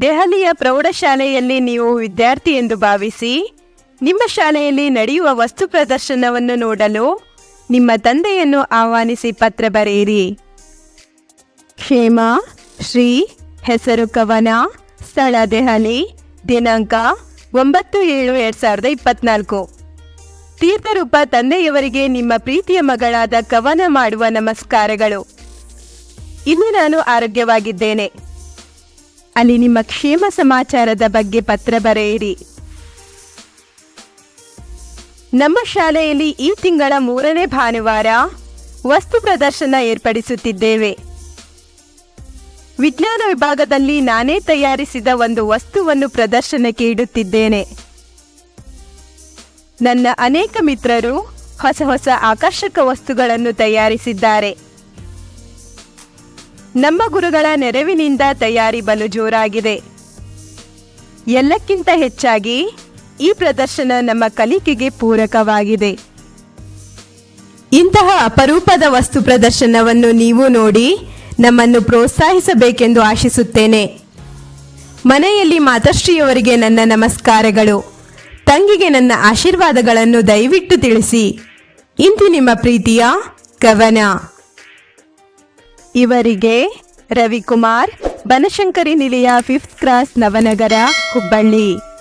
ದೆಹಲಿಯ ಪ್ರೌಢಶಾಲೆಯಲ್ಲಿ ನೀವು ವಿದ್ಯಾರ್ಥಿ ಎಂದು ಭಾವಿಸಿ, ನಿಮ್ಮ ಶಾಲೆಯಲ್ಲಿ ನಡೆಯುವ ವಸ್ತು ಪ್ರದರ್ಶನವನ್ನು ನೋಡಲು ನಿಮ್ಮ ತಂದೆಯನ್ನು ಆಹ್ವಾನಿಸಿ ಪತ್ರ ಬರೆಯಿರಿ. ಕ್ಷೇಮ, ಶ್ರೀ ಹೆಸರು ಕವನ, ಸ್ಥಳ ದೆಹಲಿ, ದಿನಾಂಕ ಒಂಬತ್ತು ಏಳು ಎರಡು ಸಾವಿರದ ಇಪ್ಪತ್ನಾಲ್ಕು. ತೀರ್ಥರೂಪ ತಂದೆಯವರಿಗೆ ನಿಮ್ಮ ಪ್ರೀತಿಯ ಮಗಳಾದ ಕವನ ಮಾಡುವ ನಮಸ್ಕಾರಗಳು. ಇಲ್ಲಿ ನಾನು ಆರೋಗ್ಯವಾಗಿದ್ದೇನೆ. ಅಲ್ಲಿ ನಿಮ್ಮ ಕ್ಷೇಮ ಸಮಾಚಾರದ ಬಗ್ಗೆ ಪತ್ರ ಬರೆಯಿರಿ. ನಮ್ಮ ಶಾಲೆಯಲ್ಲಿ ಈ ತಿಂಗಳ ಮೂರನೇ ಭಾನುವಾರ ವಸ್ತು ಪ್ರದರ್ಶನ ಏರ್ಪಡಿಸುತ್ತಿದ್ದೇವೆ. ವಿಜ್ಞಾನ ವಿಭಾಗದಲ್ಲಿ ನಾನೇ ತಯಾರಿಸಿದ ಒಂದು ವಸ್ತುವನ್ನು ಪ್ರದರ್ಶನಕ್ಕೆ ಇಡುತ್ತಿದ್ದೇನೆ. ನನ್ನ ಅನೇಕ ಮಿತ್ರರು ಹೊಸ ಹೊಸ ಆಕರ್ಷಕ ವಸ್ತುಗಳನ್ನು ತಯಾರಿಸಿದ್ದಾರೆ. ನಮ್ಮ ಗುರುಗಳ ನೆರವಿನಿಂದ ತಯಾರಿ ಬಲು ಜೋರಾಗಿದೆ. ಎಲ್ಲಕ್ಕಿಂತ ಹೆಚ್ಚಾಗಿ ಈ ಪ್ರದರ್ಶನ ನಮ್ಮ ಕಲಿಕೆಗೆ ಪೂರಕವಾಗಿದೆ. ಇಂತಹ ಅಪರೂಪದ ವಸ್ತು ಪ್ರದರ್ಶನವನ್ನು ನೀವು ನೋಡಿ ನಮ್ಮನ್ನು ಪ್ರೋತ್ಸಾಹಿಸಬೇಕೆಂದು ಆಶಿಸುತ್ತೇನೆ. ಮನೆಯಲ್ಲಿ ಮಾತಶ್ರೀಯವರಿಗೆ ನನ್ನ ನಮಸ್ಕಾರಗಳು. ತಂಗಿಗೆ ನನ್ನ ಆಶೀರ್ವಾದಗಳನ್ನು ದಯವಿಟ್ಟು ತಿಳಿಸಿ. ಇಂದು ನಿಮ್ಮ ಪ್ರೀತಿಯ ಕವನ. ಇವರಿಗೆ ರವಿಕುಮಾರ್ ಬನಶಂಕರಿ ನಿಲಯ ಫಿಫ್ತ್ ಕ್ರಾಸ್ ನವನಗರ ಹುಬ್ಬಳ್ಳಿ.